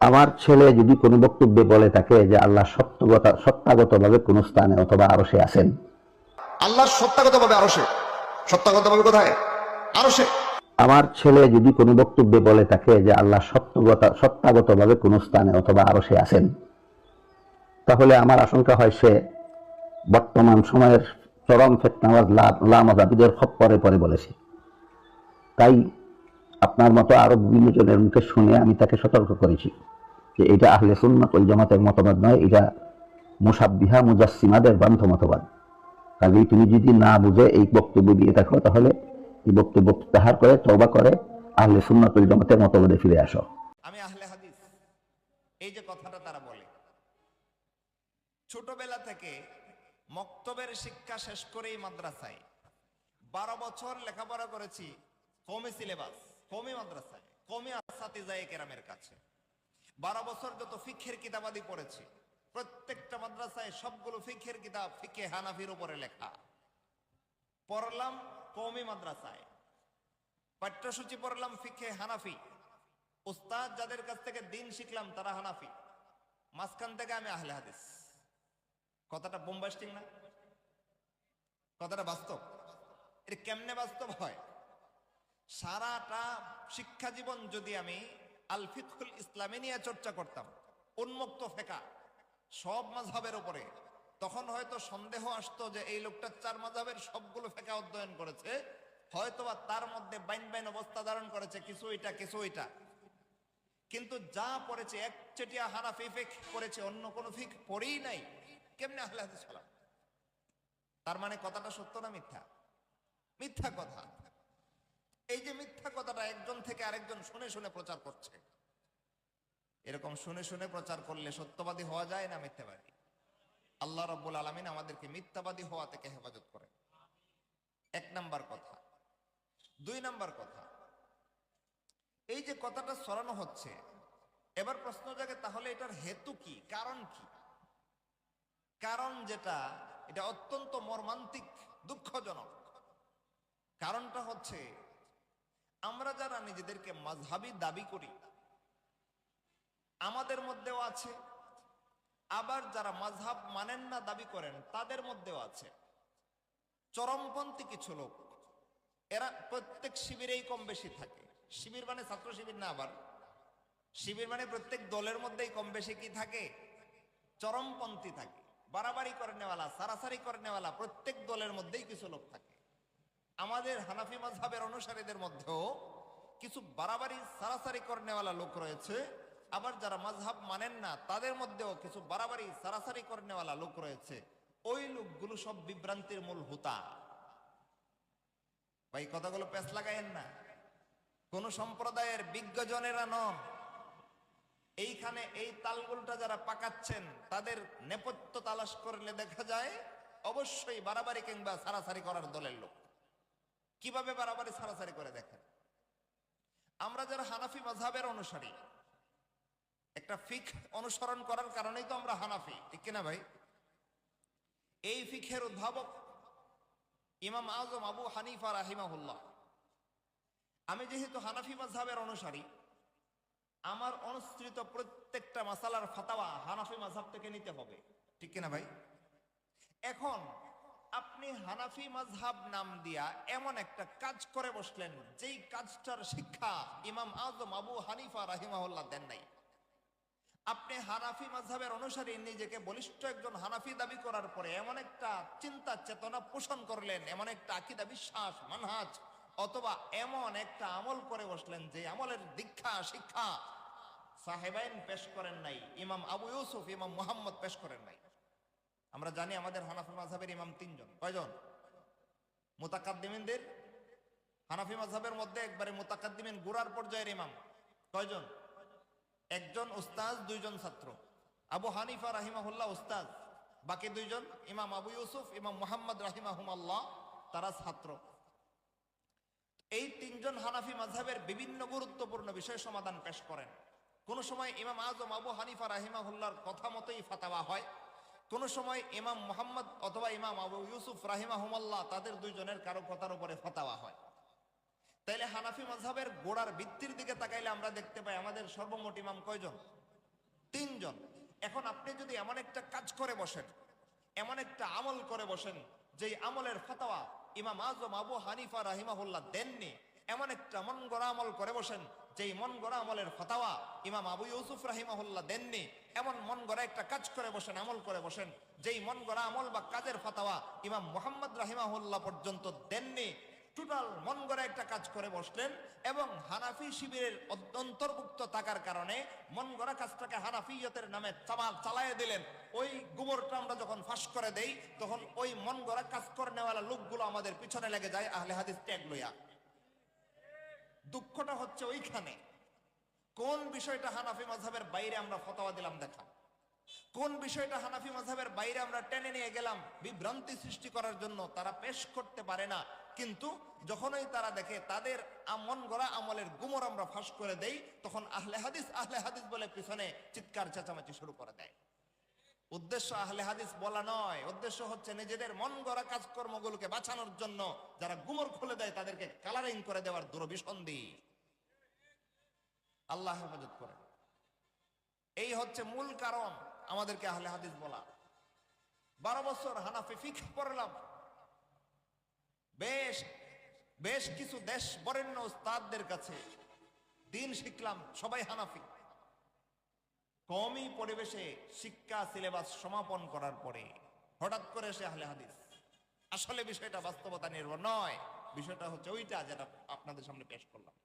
আমার ছেলে যদি কোনো বক্তব্যে বলে থাকে যে আল্লাহ সত্যগত সত্তাগতভাবে কোন স্থানে অথবা আরও সে আছেন। আল্লাহ সত্যাগত ভাবে আরও সে সত্যাগত ভাবে কোথায়? আরও সে আমার ছেলে যদি কোনো বক্তব্যে বলে থাকে যে আল্লাহ সত্যগত সত্তাগতভাবে কোন স্থানে অথবা আরও সে আছেন তাহলে আমার আশঙ্কা হয় সে বর্তমান সময়ের চরম ফেতনাবাজ লামাজাবিদের পরে পরে বলেছে। তাই আপনার মতো আরও বিভিন্ন জনের মুখে শুনে আমি তাকে সতর্ক করেছি যে এটা আহলে সুন্নাত ওই জামাতের মতবাদ নয়, এটা মুসাব্বিহা মুজাসিমাদের বান্ধ মতবাদ। কাজেই তুমি যদি না বুঝে এই বক্তব্য দিয়ে থাকো, তাহলে এই বক্তব্য প্রত্যাহার করে, তওবা করে আহলে সুন্নাত ওই জামাতের মতবাদে ফিরে আসো। আমি আহলে হাদিস, এই যে কথাটা তারা বলে, ছোটবেলা থেকে মক্তবের শিক্ষা শেষ করেই মাদ্রাসায়, বারো বছর লেখাপড়া করেছি, কমি সিলেবাস। কমি মাদ্রাসায়, কমি আসাতে যায় কেরামের কাছে। বারো বছর যত ফিখের কিতাবাদি পড়েছি, প্রত্যেকটা মাদ্রাসায় সবগুলো ফিখের কিতাব ফিকে হানাফির উপরে লেখা। পড়লাম কমি মাদ্রাসায়। পাঠ্যসূচি পড়লাম ফিকে হানাফি। উস্তাদ যাদের কাছ থেকে দিন শিখলাম তারা হানাফি। মাঝখান থেকে আমি আহলে হাদিস। কথাটা বোম্বাস্টিং না? কথাটা বাস্তব? এটা কেমনে বাস্তব হয়? সারাটা শিক্ষা জীবন যদি আমি আল ফিকুল ইসলামী নিয়ে চর্চা করতাম, উন্মুক্ত ফেকা, সব মাঝহের উপরে, তখন হয়তো সন্দেহ আসতো যে এই লোকটা চার মাঝহের সবগুলো ফেকা অধ্যয়ন করেছে, হয়তোবা তার মধ্যে বাইন বাইন অবস্থা ধারণ করেছে কিছু এটা কিছু এটা কিন্তু যা পড়েছে একচেটিয়া হানাফি ফিক পড়েছে, অন্য কোনো ফিক পড়েই নাই। কেমনে আহলে হাদিস তার মানে কথাটা সত্য না মিথ্যা? মিথ্যা কথা। এই যে মিথ্যা কথাটা একজন থেকে আরেকজন শুনে শুনে প্রচার করছে। এরকম শুনে শুনে প্রচার করলে সত্যবাদী হওয়া যায় না মিথ্যাবাদী? আল্লাহ রব্বুল আলমিন আমাদেরকে মিথ্যাবাদী হওয়া থেকে হেফাজত করে এক নাম্বার কথা। দুই নাম্বার কথা। এই যে কথাটা সরানো হচ্ছে, এবার প্রশ্ন জাগে তাহলে এটার হেতু কি? কারণ কি? কারণ যেটা, এটা অত্যন্ত মর্মান্তিক, দুঃখজনক। কারণটা হচ্ছে আমরা যারা নিজেদেরকে মাঝহাবি দাবি করি, আমাদের মধ্যেও আছে। আবার যারা মাঝহাব মানেন না, দাবি করেন, তাদের মধ্যেও আছে। চরমপন্থী কিছু লোক, এরা প্রত্যেক শিবিরেই কম বেশি থাকে। শিবির মানে ছাত্র শিবির না আবার। শিবির মানে প্রত্যেক দলের মধ্যেই কম বেশি কি থাকে? চরমপন্থী থাকে। বাড়াবাড়ি করে নেওয়ালা, সারাসারি করে নেওয়ালা, প্রত্যেক দলের মধ্যেই কিছু লোক থাকে। আমাদের হানাফি mazhaবের অনুসারীদের মধ্যেও কিছু বাড়াবাড়ি, সারাসারি করে নেওয়ালা লোক রয়েছে। আবার যারা মাঝহাব মানেন না, তাদের মধ্যেও কিছু বাড়াবাড়ি, সারাসারি করে নেওয়ালা লোক রয়েছে। ওই লোকগুলো সব বিভ্রান্তির মূল হুতা। ভাই, কথাগুলো পেশ লাগাইয়েন না। কোন সম্প্রদায়ের বিজ্ঞজনেরা নন। এইখানে এই তালগুলটা যারা পাকাচ্ছেন, তাদের নেপথ্য তালাশ করলে দেখা যায়, অবশ্যই বাড়াবাড়ি কিংবা সারাসারি করার দলের লোক। কীভাবে বাড়াবাড়ি সারাসারি করে দেখেন? আমরা যারা হানাফি মাঝহাবের অনুসারী, একটা ফিক অনুসরণ করার কারণেই তো আমরা হানাফি, ঠিক কিনা ভাই? এই ফিখের উদ্ভাবক ইমাম আজম আবু হানিফা রাহিমাহুল্লাহ। আমি যেহেতু হানাফি মাঝহাবের অনুসারী, আমার অনুসৃত প্রত্যেকটা মাসালার ফাতাওয়া হানাফি মাঝহাব থেকে নিতে হবে, ঠিক কিনা ভাই? এখন আপনি হানাফি মাঝহাব নাম দিয়া এমন একটা কাজ করে বসলেন, যেই কাজটার শিক্ষা ইমাম আজম আবু হানিফা রাহিমাহুল্লাহ দেন নাই। আপনি হানাফি মাঝহাবের অনুসারী, নিজেকে বলিষ্ঠ একজন হানাফি দাবি করার পরে এমন একটা চিন্তা, চেতনা পোষণ করলেন, এমন একটা আকিদা বিশ্বাস, মানহাজ, অথবা এমন একটা আমল করে বসলেন, যে আমলের দীক্ষা, শিক্ষা সাহেবাইন পেশ করেন নাই, ইমাম আবু ইউসুফ, ইমাম মুহাম্মদ পেশ করেন নাই। আমরা জানি আমাদের হানাফি মাঝহাবের ইমাম তিনজন। কয়জন? মুতাকাদ্দিমিনদের? হানাফি মাঝহাবের মধ্যে একবারে মুতাকাদ্দিমিন গুড়ার পর্যায়ের ইমাম। কয়জন? একজন উস্তাজ দুইজন ছাত্র। আবু হানিফা রাহিমাহুল্লাহ উস্তাজ বাকি দুইজন ইমাম আবু ইউসুফ, ইমাম মুহাম্মদ রাহিমাহুমাল্লাহ, তারা ছাত্র। এই তিনজন হানাফি মাঝহাবের বিভিন্ন গুরুত্বপূর্ণ বিষয় সমাধান পেশ করেন। কোন সময় ইমাম আজম আবু হানিফা রাহিমাহুল্লাহর কথা মতোই ফাতাওয়া হয়। কোন সময় ইমাম মোহাম্মদ অথবা ইমাম আবু ইউসুফ রাহিমাহুমাল্লাহ তাদের দুইজনের কারও কথার উপরে ফাতাওয়া হয়। তাইলে হানাফি মাঝহাবের গোড়ার ভিত্তির দিকে তাকাইলে আমরা দেখতে পাই আমাদের সর্বমোট ইমাম কয়জন? তিনজন। এখন আপনি যদি এমন একটা কাজ করে বসেন, এমন একটা আমল করে বসেন, যেই আমলের ফতোয়া ইমাম আজম আবু হানিফা রাহিমাহুল্লাহ দেননি, এমন একটা মন গড়া আমল করে বসেন যেই মন গড়া আমলের ফতাওয়া ইমাম আবু ইউসুফ রাহিমাহুল্লাহ দেননি, এমন মন গড়া একটা কাজ করে বসেন, আমল করে বসেন। যেই মন গড়া আমল বা কাজের ফতাওয়া ইমাম মোহাম্মদ রাহিমাহুল্লাহ পর্যন্ত দেননি, টোটাল মন গড়া একটা কাজ করে বসলেন এবং হানাফি শিবিরের অন্তর্ভুক্ত থাকার কারণে মন গড়া কাজটাকে হানাফিয়তের নামে চামাল চালায় দিলেন। ওই গোবরটা আমরা যখন ফাঁস করে দেই, তখন ওই মন গড়া কাজ করে নেওয়ালা লোকগুলো আমাদের পিছনে লেগে যায়, আহলে হাদিস ট্যাগ লইয়া। দুঃখটা হচ্ছে ওইখানে। কোন বিষয়টা হানাফি মাঝহের বাইরে আমরা ফতোয়া দিলাম দেখা। কোন বিষয়টা হানাফি মাঝহের বাইরে আমরা টেনে নিয়ে গেলাম বিভ্রান্তি সৃষ্টি করার জন্য তারা পেশ করতে পারে না। কিন্তু যখনই তারা দেখে তাদের আমন গড়া আমলের গুমর আমরা ফাঁস করে দেই, তখন আহলে হাদিস আহলে হাদিস বলে পিছনে চিৎকার, চেঁচামেচি শুরু করে দেয়। উদ্দেশ্য আহলে হাদিস বলা নয়। উদ্দেশ্য হচ্ছে নিজেদের মন গড়া কাজকর্মগুলোকে বাঁচানোর জন্য যারা গুমর খুলে দেয়, তাদেরকে কালারিং করে দেওয়ার দুরভিসন্ধি আল্লাহ হেফাজত করে এই হচ্ছে মূল কারণ আমাদেরকে আহলে হাদিস বলা। বারো বছর হানাফি ফিক পড়লাম। বেশ বেশ কিছু দেশ বরেণ্য উস্তাদদের কাছে দিন শিখলাম সবাই হানাফি। কমই পরিবেশে শিক্ষা, সিলেবাস সমাপন করার পরে হঠাৎ করে সে আহলে হাদিস। আসলে বিষয়টা বাস্তবতা নির্ভর নয়। বিষয়টা হচ্ছে ওইটা যেটা আপনাদের সামনে পেশ করলাম।